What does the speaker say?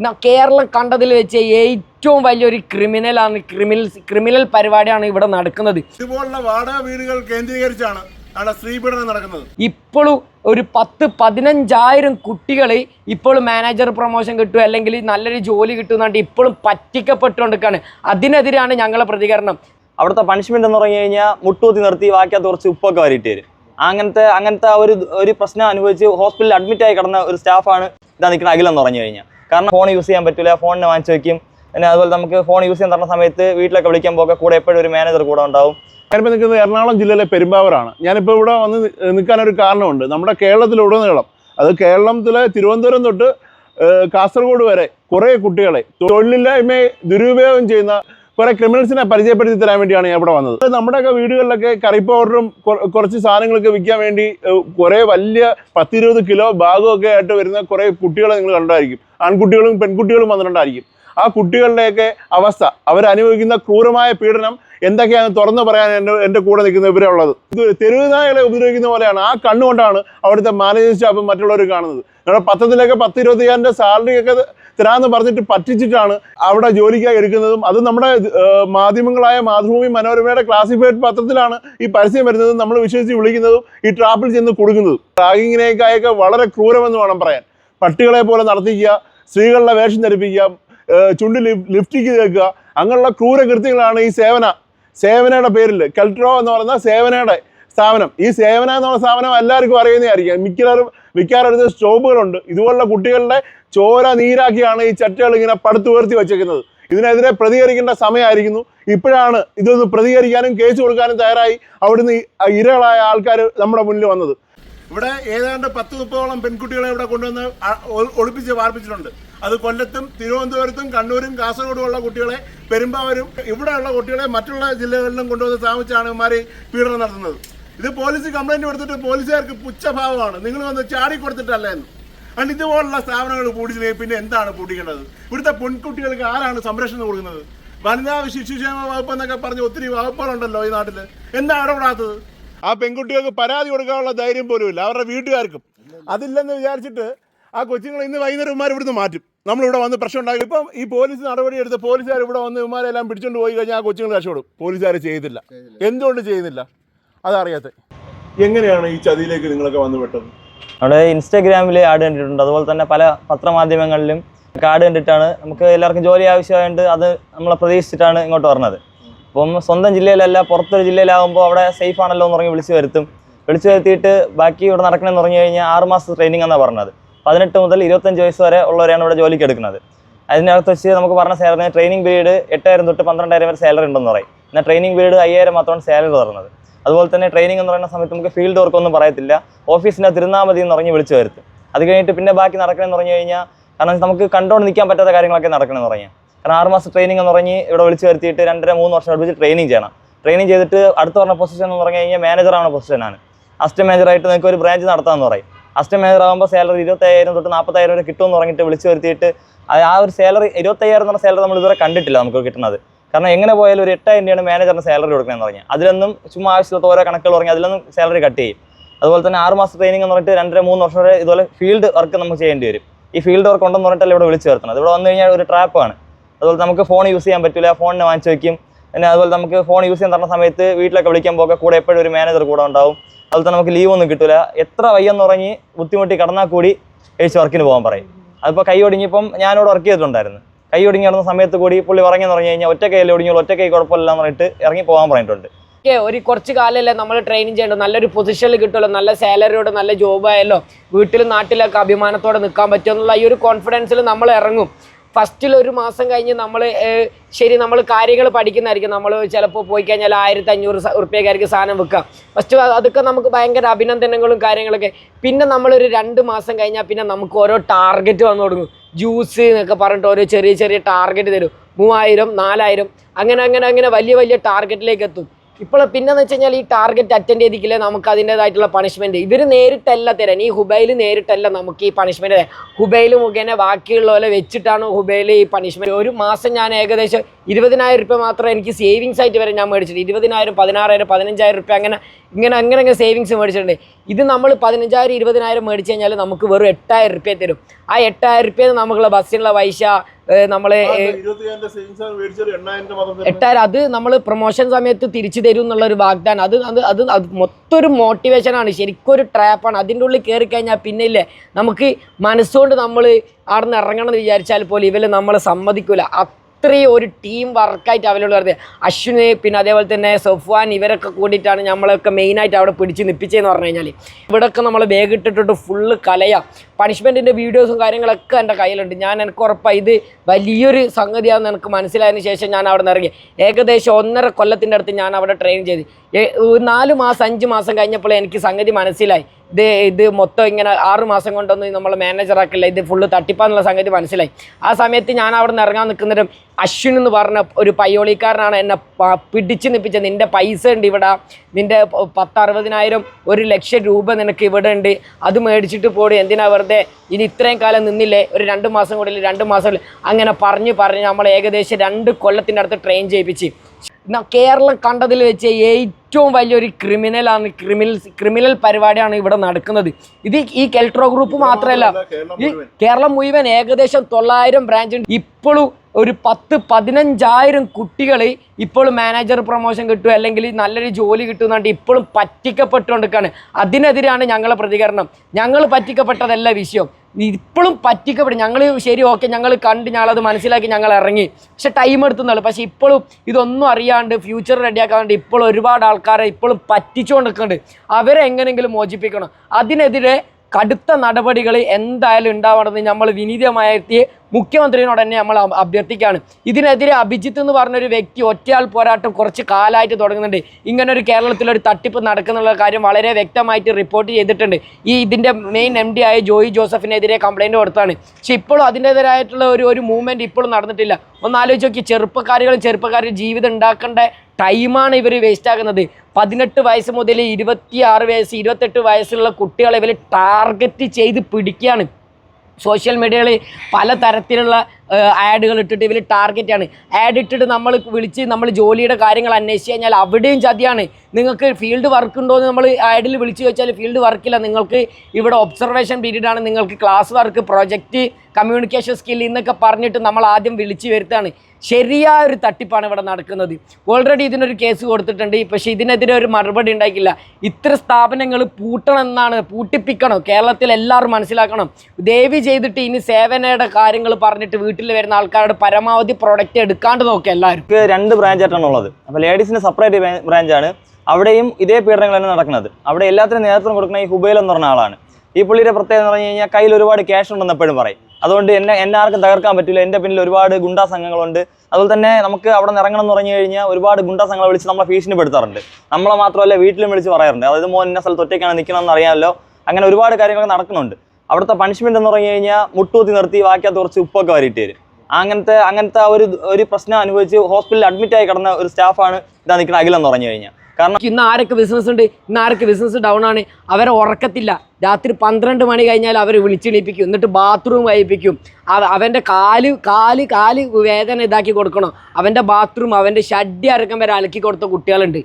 ന- കേരളം കണ്ടതിൽ വെച്ച് ഏറ്റവും വലിയൊരു ക്രിമിനലാണ് ക്രിമിനൽ ക്രിമിനൽ പരിപാടിയാണ് ഇവിടെ നടക്കുന്നത്. ഇതുപോലുള്ള വാടക വീടുകൾ കേന്ദ്രീകരിച്ചാണ് അവിടെ സ്ത്രീപീഡനം നടക്കുന്നത്. ഇപ്പോഴും ഒരു പത്ത് പതിനഞ്ചായിരം കുട്ടികൾ ഇപ്പോഴും മാനേജർ പ്രൊമോഷൻ കിട്ടും അല്ലെങ്കിൽ നല്ലൊരു ജോലി കിട്ടുന്നുണ്ട് ഇപ്പോഴും പറ്റിക്കപ്പെട്ടുകൊണ്ടിരിക്കുകയാണ് അതിനെതിരാണ് ഞങ്ങളെ പ്രതികരണം. അവിടുത്തെ പണിഷ്മെന്റ് എന്ന് പറഞ്ഞു കഴിഞ്ഞാൽ മുട്ടുകൂത്തി നിർത്തി വാക്കാത്ത കുറച്ച് ഉപ്പൊക്കെ വരിയിട്ട് തരും അങ്ങനത്തെ അങ്ങനത്തെ ഒരു ഒരു പ്രശ്നം അനുഭവിച്ച് ഹോസ്പിറ്റലിൽ അഡ്മിറ്റ് ആയി കിടന്ന ഒരു സ്റ്റാഫാണ് ഇതാ നിൽക്കുന്ന അഖിലെന്ന് പറഞ്ഞു കഴിഞ്ഞാൽ കാരണം ഫോൺ യൂസ് ചെയ്യാൻ പറ്റില്ല ഫോണിനെ വാങ്ങിച്ചു വെക്കും. പിന്നെ അതുപോലെ നമുക്ക് ഫോൺ യൂസ് ചെയ്യാൻ തരുന്ന സമയത്ത് വീട്ടിലൊക്കെ വിളിക്കാൻ പോകെ കൂടെ എപ്പോഴും ഒരു മാനേജർ കൂടെ ഉണ്ടാവും. ഞാനിപ്പോൾ നിൽക്കുന്നത് എറണാകുളം ജില്ലയിലെ പെരുമ്പാവൂരാണ്. ഞാനിപ്പോൾ ഇവിടെ വന്ന് നിൽക്കാനൊരു കാരണമുണ്ട്. നമ്മുടെ കേരളത്തിലുടനീളം അത് കേരളത്തിലെ തിരുവനന്തപുരം തൊട്ട് കാസർഗോഡ് വരെ കുറേ കുട്ടികളെ തൊഴിലില്ലായ്മയെ ദുരുപയോഗം ചെയ്യുന്ന കുറേ ക്രിമിനൽസിനെ പരിചയപ്പെടുത്തി തരാൻ വേണ്ടിയാണ് ഞാൻ ഇവിടെ വന്നത്. നമ്മുടെയൊക്കെ വീടുകളിലൊക്കെ കറി പൗഡറും കുറച്ച് സാധനങ്ങളൊക്കെ വിൽക്കാൻ വേണ്ടി കുറെ വലിയ പത്തിരുപത് കിലോ ബാഗും ഒക്കെ ആയിട്ട് വരുന്ന കുറെ കുട്ടികളെ നിങ്ങൾ കണ്ടായിരിക്കും ആൺകുട്ടികളും പെൺകുട്ടികളും വന്നിട്ടുണ്ടായിരിക്കും. ആ കുട്ടികളുടെയൊക്കെ അവസ്ഥ അവരനുഭവിക്കുന്ന ക്രൂരമായ പീഡനം എന്തൊക്കെയാണ് തുറന്നു പറയാൻ എന്റെ എന്റെ കൂടെ നിൽക്കുന്ന ഇവരെ ഉള്ളത്? ഇത് തെരുവുനായകളെ ഉപദ്രവിക്കുന്ന പോലെയാണ്. ആ കണ്ണുകൊണ്ടാണ് അവിടുത്തെ മാനേജിംഗ് സ്റ്റാഫും മറ്റുള്ളവർ കാണുന്നത്. നമ്മുടെ പത്തത്തിലൊക്കെ പത്ത് ഇരുപത്തിയാറിന്റെ സാലറി ഒക്കെ തരാമെന്ന് പറഞ്ഞിട്ട് പറ്റിച്ചിട്ടാണ് അവിടെ ജോലിക്കായി എടുക്കുന്നതും അത് നമ്മുടെ മാധ്യമങ്ങളായ മാതൃഭൂമി മനോരമയുടെ ക്ലാസിഫൈഡ് പത്രത്തിലാണ് ഈ പരസ്യം വരുന്നതും നമ്മൾ വിശ്വസിച്ച് വിളിക്കുന്നതും ഈ ട്രാപ്പിൽ ചെന്ന് കൊടുക്കുന്നതും റാഗിങ്ങിനേക്കായൊക്കെ വളരെ ക്രൂരമെന്ന് വേണം പറയാൻ. പട്ടികളെ പോലെ നടത്തിക്കുക സ്ത്രീകളുടെ വേഷം ധരിപ്പിക്കുക ചുണ്ടി ലിഫ് ലിഫ്റ്റിക്ക് കേൾക്കുക അങ്ങനെയുള്ള ക്രൂരകൃത്യങ്ങളാണ് ഈ സേവന. സേവനയുടെ പേരിൽ കൽട്രോ എന്ന് പറയുന്ന സേവനയുടെ സ്ഥാപനം. ഈ സേവന എന്നുള്ള സ്ഥാപനം എല്ലാവർക്കും അറിയുന്നതായിരിക്കും. മിക്കവാറും മിക്കവാറും സ്റ്റോപ്പുകളുണ്ട്. ഇതുപോലുള്ള കുട്ടികളുടെ ചോര നീരാക്കിയാണ് ഈ ചട്ടകൾ ഇങ്ങനെ പടുത്തുയർത്തി വെച്ചേക്കുന്നത്. ഇതിനെതിരെ പ്രതികരിക്കേണ്ട സമയമായിരിക്കുന്നു. ഇപ്പോഴാണ് ഇതൊന്ന് പ്രതികരിക്കാനും കേസ് കൊടുക്കാനും തയ്യാറായി അവിടുന്ന് ഇരകളായ ആൾക്കാർ നമ്മുടെ മുന്നിൽ വന്നത്. ഇവിടെ ഏതാണ്ട് പത്ത് മുപ്പതോളം പെൺകുട്ടികളെ ഇവിടെ കൊണ്ടുവന്ന് ഒളിപ്പിച്ച് പാർപ്പിച്ചിട്ടുണ്ട് അത് കൊല്ലത്തും തിരുവനന്തപുരത്തും കണ്ണൂരും കാസർഗോഡും ഉള്ള കുട്ടികളെ പെരുമ്പാവൂരും ഇവിടെയുള്ള കുട്ടികളെ മറ്റുള്ള ജില്ലകളിലും കൊണ്ടുവന്ന് താമസിച്ചാണ് ഇവന്മാർ പീഡനം നടത്തുന്നത്. ഇത് പോലീസ് കംപ്ലൈന്റ് കൊടുത്തിട്ട് പോലീസുകാർക്ക് പുച്ഛഭാവമാണ്. നിങ്ങൾ വന്ന് ചാടി കൊടുത്തിട്ടല്ല എന്ന്. അതുകൊണ്ട് ഇതുപോലുള്ള സ്ഥാപനങ്ങൾ പൂട്ടിച്ചില്ലെങ്കിൽ പിന്നെ എന്താണ് പൂട്ടിക്കേണ്ടത്? ഇവിടുത്തെ പെൺകുട്ടികൾക്ക് ആരാണ് സംരക്ഷണം കൊടുക്കുന്നത്? വനിതാ ശിശുക്ഷേമ വകുപ്പ് എന്നൊക്കെ പറഞ്ഞ് ഒത്തിരി വകുപ്പുകളുണ്ടല്ലോ ഈ നാട്ടിൽ എന്താ ഇടപെടാത്തത്? ആ പെൺകുട്ടികൾക്ക് പരാതി കൊടുക്കാനുള്ള ധൈര്യം പോലും ഇല്ല അവരുടെ വീട്ടുകാർക്കും. അതില്ലെന്ന് വിചാരിച്ചിട്ട് ആ കൊച്ചുങ്ങൾ ഇന്ന് വൈകുന്നേരം ഇവന്മാർ ഇവിടുന്ന് മാറ്റും. നമ്മളിവിടെ വന്ന് പ്രശ്നം ഉണ്ടാക്കി. ഇപ്പം ഈ പോലീസ് നടപടി എടുത്ത് പോലീസുകാർ ഇവിടെ വന്ന് ഇവന്മാരെല്ലാം പിടിച്ചോണ്ട് പോയി കഴിഞ്ഞാൽ ആ കൊച്ചുങ്ങൾ രക്ഷപ്പെടും പോലീസുകാർ ചെയ്തില്ല എന്തുകൊണ്ട് ചെയ്യുന്നില്ല? അതറിയാത്ത എങ്ങനെയാണ് ഈ ചതിയിലേക്ക് നിങ്ങളൊക്കെ വന്നു പെട്ടത്? അവിടെ ഇൻസ്റ്റാഗ്രാമിൽ ആഡ് കണ്ടിട്ടുണ്ട്. അതുപോലെ തന്നെ പല പത്രമാധ്യമങ്ങളിലും ആഡ് കണ്ടിട്ടാണ് നമുക്ക് എല്ലാവർക്കും ജോലി ആവശ്യമായതുകൊണ്ട് അത് നമ്മളെ പ്രതീക്ഷിച്ചിട്ടാണ് ഇങ്ങോട്ട് പറഞ്ഞത് അപ്പം സ്വന്തം ജില്ലയിലല്ല പുറത്തൊരു ജില്ലയിലാകുമ്പോൾ അവിടെ സേഫ് ആണല്ലോ എന്ന് പറഞ്ഞ് വിളിച്ചു വരുത്തും. വിളിച്ചു വരുത്തിയിട്ട് ബാക്കി ഇവിടെ നടക്കണമെന്ന് പറഞ്ഞു കഴിഞ്ഞാൽ ആറ് മാസം ട്രെയിനിങ് എന്നാണ് പറഞ്ഞത്. പതിനെട്ട് മുതൽ ഇരുപത്തഞ്ച് വയസ്സ് വരെ ഉള്ളവരെയാണ് ഇവിടെ ജോലിക്ക് എടുക്കുന്നത്. അതിനകത്ത് വെച്ച് നമുക്ക് പറഞ്ഞ സാലറി ട്രെയിനിങ് പീരീഡ് എട്ടായിരം തൊട്ട് പന്ത്രണ്ടായിരം വരെ സാലറി ഉണ്ടെന്ന് പറയും. എന്നാൽ ട്രെയിനിങ് പീരീഡ് അയ്യായിരം മാത്രമാണ് സാലറി തരുന്നത് അതുപോലെ തന്നെ ട്രെയിനിങ് എന്ന് പറയുന്ന സമയത്ത് നമുക്ക് ഫീൽഡ് വർക്ക് ഒന്നും പറയത്തില്ല. ഓഫീസിന്റെ തിരുനാമതി മതി എന്ന് പറഞ്ഞ് വിളിച്ചു വരുത്തും. അത് കഴിഞ്ഞിട്ട് പിന്നെ ബാക്കി നടക്കണമെന്ന് പറഞ്ഞു കഴിഞ്ഞാൽ കാരണം നമുക്ക് കണ്ടോണ്ട് നിൽക്കാൻ പറ്റാത്ത കാര്യങ്ങളൊക്കെ നടക്കണമെന്ന് പറഞ്ഞാൽ കാരണം ആറ് മാസം ട്രെയിനിങ് എന്ന് പറഞ്ഞ് ഇവിടെ വിളിച്ചു വരുത്തിയിട്ട് രണ്ടര മൂന്ന് വർഷം അടുപ്പിച്ച് ട്രെയിനിങ് ചെയ്യണം. ട്രെയിനിങ് ചെയ്തിട്ട് അടുത്ത പറഞ്ഞ പൊസിഷൻ എന്ന് പറഞ്ഞു കഴിഞ്ഞാൽ മാനേജറാണ് പൊസിഷനാണ് അസിസ്റ്റന്റ് മാനേജറായിട്ട് നിങ്ങൾക്ക് ഒരു ബ്രാഞ്ച് നടത്താമെന്ന് പറയും. അസിസ്റ്റന്റ് മാനേജർ ആകുമ്പോൾ സാലറി ഇരുപത്തയ്യായിരം തൊട്ട് നാൽപ്പത്തായിരം വരെ കിട്ടുമെന്ന് പറഞ്ഞിട്ട് വിളിച്ചു വരുത്തിയിട്ട് ആ ഒരു സാലറി ഇരുപത്തയ്യായിരം എന്ന് പറഞ്ഞ സാലറി നമ്മൾ ഇതുവരെ കണ്ടിട്ടില്ല നമുക്ക് കിട്ടുന്നത്. കാരണം എങ്ങനെ പോയാലും ഒരു എട്ടായിരം രൂപയാണ് മാനേജറിന് സാലറി കൊടുക്കണമെന്ന് പറഞ്ഞാൽ അതിലൊന്നും ചുമ്മാ ആവശ്യമില്ലാത്ത ഓരോ കണക്കുകൾ പറഞ്ഞാൽ അതിലൊന്നും സാലറി കട്ട് ചെയ്യും. അതുപോലെ തന്നെ ആറ് മാസം ട്രെയിനിങ് എന്ന് പറഞ്ഞിട്ട് രണ്ടര മൂന്ന് വർഷം വരെ ഇതുപോലെ ഫീൽഡ് വർക്ക് നമുക്ക് ചെയ്യേണ്ടി വരും. ഈ ഫീൽഡ് വർക്ക് ഉണ്ടെന്ന് പറഞ്ഞിട്ടല്ല ഇവിടെ വിളിച്ചു ചേർത്തണം ഇവിടെ വന്നു കഴിഞ്ഞാൽ ഒരു ട്രാപ്പാണ് അതുപോലെ നമുക്ക് ഫോൺ യൂസ് ചെയ്യാൻ പറ്റില്ല ഫോണിനെ വാങ്ങിച്ചു വയ്ക്കും പിന്നെ അതുപോലെ നമുക്ക് ഫോൺ യൂസ് ചെയ്യാൻ തരുന്ന സമയത്ത് വീട്ടിലൊക്കെ വിളിക്കാൻ പോകെ കൂടെ എപ്പോഴും ഒരു മാനേജർ കൂടെ ഉണ്ടാവും. അതുപോലെ തന്നെ നമുക്ക് ലീവ് ഒന്നും കിട്ടില്ല എത്ര വയ്യെന്ന് പറഞ്ഞ് ബുദ്ധിമുട്ടി കടന്നാൽ കൂടി കഴിച്ച് വർക്കിന് പോകാൻ പറയും. അതിപ്പോൾ കൈ ഒടിഞ്ഞിപ്പം ഞാനിവിടെ വർക്ക് ചെയ്തിട്ടുണ്ടായിരുന്നു. കൈ ഒടുങ്ങി നടന്ന സമയത്ത് കൂടി പുള്ളി പറഞ്ഞെന്ന് പറഞ്ഞു കഴിഞ്ഞാൽ ഒറ്റ കൈയിൽ ഒടിഞ്ഞോളൂ ഒറ്റ കൈ കുഴപ്പമില്ല എന്ന് പറഞ്ഞിട്ട് ഇറങ്ങി പോകാൻ പറഞ്ഞിട്ടുണ്ട്. ഒരു കുറച്ച് കാലമല്ലേ നമ്മൾ ട്രെയിനിങ് ചെയ്യണ്ടോ നല്ലൊരു പൊസിഷനിൽ കിട്ടുമല്ലോ നല്ല സാലറിയോട് നല്ല ജോബ് ആയല്ലോ. വീട്ടിലും നാട്ടിലൊക്കെ അഭിമാനത്തോടെ നിൽക്കാൻ പറ്റുമെന്നുള്ള ഈ ഒരു കോൺഫിഡൻസിൽ നമ്മൾ ഇറങ്ങും. ഫസ്റ്റിൽ ഒരു മാസം കഴിഞ്ഞ് നമ്മൾ ശരി നമ്മൾ കാര്യങ്ങൾ പഠിക്കുന്നതായിരിക്കും. നമ്മൾ ചിലപ്പോൾ പോയി കഴിഞ്ഞാൽ ആയിരത്തി അഞ്ഞൂറ് ഉറുപ്പ്യക്കായിരിക്കും സാധനം വെക്കാം ഫസ്റ്റ് അതൊക്കെ നമുക്ക് ഭയങ്കര അഭിനന്ദനങ്ങളും കാര്യങ്ങളൊക്കെ. പിന്നെ നമ്മളൊരു രണ്ട് മാസം കഴിഞ്ഞാൽ പിന്നെ നമുക്ക് ഓരോ ടാർഗറ്റ് വന്നു തുടങ്ങും. ജ്യൂസ് എന്നൊക്കെ പറഞ്ഞിട്ട് ഓരോ ചെറിയ ചെറിയ ടാർഗറ്റ് തരും. മൂവായിരം നാലായിരം അങ്ങനെ അങ്ങനെ അങ്ങനെ വലിയ വലിയ ടാർഗറ്റിലേക്ക് എത്തും. ഇപ്പോൾ പിന്നെന്ന് വെച്ച് കഴിഞ്ഞാൽ ഈ ടാർഗറ്റ് അറ്റൻഡ് ചെയ്തിക്കില്ല നമുക്ക് അതിന്റെതായിട്ടുള്ള പണിഷ്മെന്റ് ഇവർ നേരിട്ടല്ല തരാൻ. ഈ ഹുബൈൽ നേരിട്ടല്ല നമുക്ക് ഈ പണിഷ്മെന്റ് ഹുബൈൽ മുഖേന ബാക്കിയുള്ളവരെ വെച്ചിട്ടാണ് ഹുബൈൽ ഈ പണിഷ്മെന്റ് ഒരു മാസം ഞാൻ ഏകദേശം ഇരുപതിനായിരം രൂപ മാത്രം എനിക്ക് സേവിങ്സ് ആയിട്ട് വരെ ഞാൻ മേടിച്ചിട്ടുണ്ട്. ഇരുപതിനായിരം പതിനാറായിരം പതിനഞ്ചായിരം രൂപ അങ്ങനെ ഇങ്ങനെ അങ്ങനെ അങ്ങനെ സേവിങ്സ് മേടിച്ചിട്ടുണ്ട്. ഇത് നമ്മൾ പതിനഞ്ചായിരം ഇരുപതിനായിരം മേടിച്ച് കഴിഞ്ഞാൽ നമുക്ക് വെറും എട്ടായിരം റുപ്യ തരും. ആ എട്ടായിരം റുപ്യ നമുക്കുള്ള ബസ്സിനുള്ള പൈസ തരുന്നത്. എട്ടായിരം അത് നമ്മൾ പ്രൊമോഷൻ സമയത്ത് തിരിച്ചു തരും എന്നുള്ള ഒരു വാഗ്ദാനം. അത് അത് അത് അത് മൊത്തം ഒരു മോട്ടിവേഷനാണ് ശരിക്കും ഒരു ട്രാപ്പാണ് അതിന്റെ ഉള്ളിൽ കയറി കഴിഞ്ഞാൽ പിന്നെ ഇല്ലേ നമുക്ക് മനസ്സുകൊണ്ട് നമ്മൾ അവിടെ നിന്ന് ഇറങ്ങണം എന്ന് വിചാരിച്ചാൽ പോലും ഇവർ നമ്മൾ സമ്മതിക്കൂല. അത്രയും ഒരു ടീം വർക്കായിട്ട് അവരോട് പറഞ്ഞത് അശ്വിന് പിന്നെ അതേപോലെ തന്നെ സഫ്വാൻ ഇവരൊക്കെ കൂടിയിട്ടാണ് നമ്മളൊക്കെ മെയിനായിട്ട് അവിടെ പിടിച്ച് നിപ്പിച്ചതെന്ന് പറഞ്ഞു കഴിഞ്ഞാൽ ഇവിടെയൊക്കെ നമ്മൾ ബാഗ് ഇട്ടിട്ടിട്ട് ഫുള്ള് കലയാ. പണിഷ്മെന്റിന്റെ വീഡിയോസും കാര്യങ്ങളൊക്കെ എന്റെ കയ്യിലുണ്ട്. ഞാൻ എനിക്ക് ഉറപ്പായി ഇത് വലിയൊരു സംഗതിയാണെന്ന് എനിക്ക് മനസ്സിലായതിന് ശേഷം ഞാൻ അവിടെ നിന്ന് ഇറങ്ങി. ഏകദേശം ഒന്നര കൊല്ലത്തിന്റെ അടുത്ത് ഞാൻ അവിടെ ട്രെയിൻ ചെയ്ത്. നാല് മാസം അഞ്ച് മാസം കഴിഞ്ഞപ്പോൾ എനിക്ക് സംഗതി മനസ്സിലായി. ഇത് ഇത് മൊത്തം ഇങ്ങനെ ആറ് മാസം കൊണ്ടൊന്നും നമ്മൾ മാനേജറാക്കില്ല ഇത് ഫുള്ള് തട്ടിപ്പാന്നുള്ള സംഗതി മനസ്സിലായി. ആ സമയത്ത് ഞാൻ അവിടെ നിന്ന് ഇറങ്ങാൻ നിൽക്കുന്നതും അശ്വിൻ എന്ന് പറഞ്ഞ ഒരു പയ്യോളിക്കാരനാണ് എന്നെ പിടിച്ചു നിപ്പിച്ചത് നിന്റെ പൈസ ഉണ്ട് ഇവിടെ. നിന്റെ പത്തറുപതിനായിരം ഒരു ലക്ഷം രൂപ നിനക്ക് ഇവിടെ ഉണ്ട്. അത് മേടിച്ചിട്ട് പോടി. എന്തിനാ ഇനി ഇത്രയും കാലം നിന്നില്ലേ? ഒരു രണ്ട് മാസം കൂടി രണ്ട് മാസം അങ്ങനെ പറഞ്ഞ് പറഞ്ഞ് നമ്മൾ ഏകദേശം രണ്ട് കൊല്ലത്തിന്റെ അടുത്ത് ട്രെയിൻ ചെയ്യിപ്പിച്ച്. കേരളം കണ്ടതിൽ വെച്ച് ഏറ്റവും വലിയൊരു ക്രിമിനലാണ് ക്രിമിനൽ ക്രിമിനൽ പരിപാടിയാണ് ഇവിടെ നടക്കുന്നത്. ഇത് ഈ കെൽട്രോ ഗ്രൂപ്പ് മാത്രമല്ല ഈ കേരളം മുഴുവൻ ഏകദേശം തൊള്ളായിരം ബ്രാഞ്ച് ഉണ്ട്. ഇപ്പോഴും ഒരു പത്ത് പതിനഞ്ചായിരം കുട്ടികൾ ഇപ്പോഴും മാനേജർ പ്രൊമോഷൻ കിട്ടും അല്ലെങ്കിൽ നല്ലൊരു ജോലി കിട്ടുന്നുണ്ട് ഇപ്പോഴും പറ്റിക്കപ്പെട്ടുകൊണ്ടിരിക്കുകയാണ്. അതിനെതിരാണ് ഞങ്ങളെ പ്രതികരണം. ഞങ്ങൾ പറ്റിക്കപ്പെട്ടതല്ല വിഷയം. ഇപ്പോഴും പറ്റിക്കപ്പെടും. ഞങ്ങൾ ശരി ഓക്കെ ഞങ്ങൾ കണ്ട് ഞങ്ങളത് മനസ്സിലാക്കി ഞങ്ങൾ ഇറങ്ങി. പക്ഷെ ടൈം എടുത്തുന്നുള്ളു. പക്ഷേ ഇപ്പോഴും ഇതൊന്നും അറിയാണ്ട് ഫ്യൂച്ചർ റെഡിയാക്കാണ്ട് ഇപ്പോഴും ഒരുപാട് ആൾക്കാരെ ഇപ്പോഴും പറ്റിച്ചുകൊണ്ടിരിക്കുന്നുണ്ട്. അവരെ എങ്ങനെയെങ്കിലും മോചിപ്പിക്കണം. അതിനെതിരെ കടുത്ത നടപടികൾ എന്തായാലും ഉണ്ടാവണമെന്ന് നമ്മൾ വിനീതമായി മുഖ്യമന്ത്രിയോട് തന്നെ നമ്മൾ അഭ- അഭ്യർത്ഥിക്കുകയാണ്. ഇതിനെതിരെ അഭിജിത്ത് എന്ന് പറഞ്ഞൊരു വ്യക്തി ഒറ്റയാൾ പോരാട്ടം കുറച്ച് കാലമായിട്ട് തുടങ്ങുന്നുണ്ട്. ഇങ്ങനെ ഒരു കേരളത്തിലൊരു തട്ടിപ്പ് നടക്കുന്നുള്ള കാര്യം വളരെ വ്യക്തമായിട്ട് റിപ്പോർട്ട് ചെയ്തിട്ടുണ്ട്. ഈ ഇതിന്റെ മെയിൻ എം ഡി ആയ ജോയി ജോസഫിനെതിരെ കംപ്ലൈന്റ് കൊടുത്താണ്. പക്ഷെ ഇപ്പോഴും അതിന്റെതിരായിട്ടുള്ള ഒരു ഒരു മൂവ്മെന്റ് ഇപ്പോഴും നടന്നിട്ടില്ല. ഒന്ന് ആലോചിച്ച് നോക്കി ചെറുപ്പക്കാരികളും ചെറുപ്പക്കാരും ജീവിതം ഉണ്ടാക്കേണ്ട ടൈമാണ് ഇവർ വേസ്റ്റ് ആകുന്നത് പതിനെട്ട് വയസ്സ് മുതൽ ഇരുപത്തിയാറ് വയസ്സ് ഇരുപത്തെട്ട് വയസ്സുള്ള കുട്ടികളെ ഇവർ ടാർഗറ്റ് ചെയ്ത് പിടിക്കുകയാണ്. സോഷ്യൽ മീഡിയകളിൽ പല തരത്തിലുള്ള ആഡുകൾ ഇട്ടിട്ട് ഇവർ ടാർഗറ്റാണ് ആഡ് ഇട്ടിട്ട് നമ്മൾ വിളിച്ച് നമ്മൾ ജോലിയുടെ കാര്യങ്ങൾ അന്വേഷിച്ച് കഴിഞ്ഞാൽ അവിടെയും ചതിയാണ്. നിങ്ങൾക്ക് ഫീൽഡ് വർക്ക് ഉണ്ടോ എന്ന് നമ്മൾ ആഡിൽ വിളിച്ച് ചോദിച്ചാൽ ഫീൽഡ് വർക്കില്ല നിങ്ങൾക്ക് ഇവിടെ ഒബ്സർവേഷൻ പീരീഡ് ആണ്. നിങ്ങൾക്ക് class work project communication skill എന്നൊക്കെ പറഞ്ഞിട്ട് നമ്മൾ ആദ്യം വിളിച്ച് വരുത്താണ്. ശരിയായ ഒരു തട്ടിപ്പാണ് ഇവിടെ നടക്കുന്നത്. ഓൾറെഡി ഇതിനൊരു കേസ് കൊടുത്തിട്ടുണ്ട്. പക്ഷേ ഇതിനെതിരെ ഒരു മറുപടി ഉണ്ടായിക്കില്ല ഇത്ര സ്ഥാപനങ്ങൾ പൂട്ടണം എന്നാണ് പൂട്ടിപ്പിക്കണം. കേരളത്തിൽ എല്ലാവരും മനസ്സിലാക്കണം. ദേവി ചെയ്തിട്ട് ഇനി സേവനയുടെ കാര്യങ്ങൾ പറഞ്ഞിട്ട് വീട്ടിൽ വരുന്ന ആൾക്കാരുടെ പരമാവധി പ്രോഡക്റ്റ് എടുക്കാണ്ട് നോക്കുക എല്ലാവരും രണ്ട് രണ്ട് ബ്രാഞ്ചായിട്ടാണ് ഉള്ളത്. അപ്പോൾ ലേഡീസിന് സെപ്പറേറ്റ് ബ്രാഞ്ചാണ് അവിടെയും ഇതേ പീഡനങ്ങൾ തന്നെ നടക്കുന്നത്. അവിടെ എല്ലാത്തിനും നേതൃത്വം കൊടുക്കുന്ന ഈ ഹുബൈൽ എന്ന് പറഞ്ഞ ആളാണ്. ഈ പുള്ളിയുടെ പ്രത്യേകത എന്ന് പറഞ്ഞു കഴിഞ്ഞാൽ കയ്യിൽ ഒരുപാട് ക്യാഷ് ഉണ്ടെന്ന് എപ്പോഴും പറയും. അതുകൊണ്ട് എന്നെ എന്നെ ആർക്കും തകർക്കാൻ പറ്റില്ല. എന്റെ പിന്നിൽ ഒരുപാട് ഗുണ്ടാ സംഘങ്ങളുണ്ട്. അതുപോലെ തന്നെ നമുക്ക് അവിടെ നിന്ന് ഇറങ്ങണം എന്ന് പറഞ്ഞു കഴിഞ്ഞാൽ ഒരുപാട് ഗുണ്ടാ സംഘങ്ങളെ വിളിച്ച് നമ്മളെ ഭീഷണിപ്പെടുത്താറുണ്ട് നമ്മളെ മാത്രമല്ല വീട്ടിലും വിളിച്ച് പറയാറുണ്ട്. അതായത് മോൻ എന്നെ സ്ഥലത്ത് ഒറ്റയ്ക്കാണ് നിൽക്കണമെന്ന് അറിയാമല്ലോ. അങ്ങനെ ഒരുപാട് കാര്യങ്ങളൊക്കെ നടക്കുന്നുണ്ട്. അവിടുത്തെ പണിഷ്മെന്റ് എന്ന് പറഞ്ഞു കഴിഞ്ഞാൽ മുട്ടുകുത്തി നിർത്തി വാക്കിയകത്ത് കുറച്ച് ഉപ്പൊക്കെ വരിയിട്ട് തരും. അങ്ങനത്തെ അങ്ങനത്തെ ഒരു ഒരു പ്രശ്നം അനുഭവിച്ച് ഹോസ്പിറ്റലിൽ അഡ്മിറ്റ് ആയി കിടന്ന ഒരു സ്റ്റാഫാണ് ഇതാ നിൽക്കുന്ന അഖിലെന്ന് പറഞ്ഞു കഴിഞ്ഞാൽ കാരണം ഇന്ന് ആരൊക്കെ ബിസിനസ് ഉണ്ട്? ഇന്ന് ആരൊക്കെ ബിസിനസ് ഡൗൺ ആണ്? അവരെ ഉറക്കത്തില്ല. രാത്രി പന്ത്രണ്ട് മണി കഴിഞ്ഞാൽ അവർ വിളിച്ചെണീപ്പിക്കും. എന്നിട്ട് ബാത്റൂം വൈപ്പിക്കും അവ- അവന്റെ കാൽ കാൽ കാൽ വേദന ഇതാക്കി കൊടുക്കണം. അവന്റെ ബാത്റൂം അവന്റെ ഷഡ്ഡി അരക്കം വരെ അലക്കി കൊടുത്ത കുട്ടികളുണ്ട്.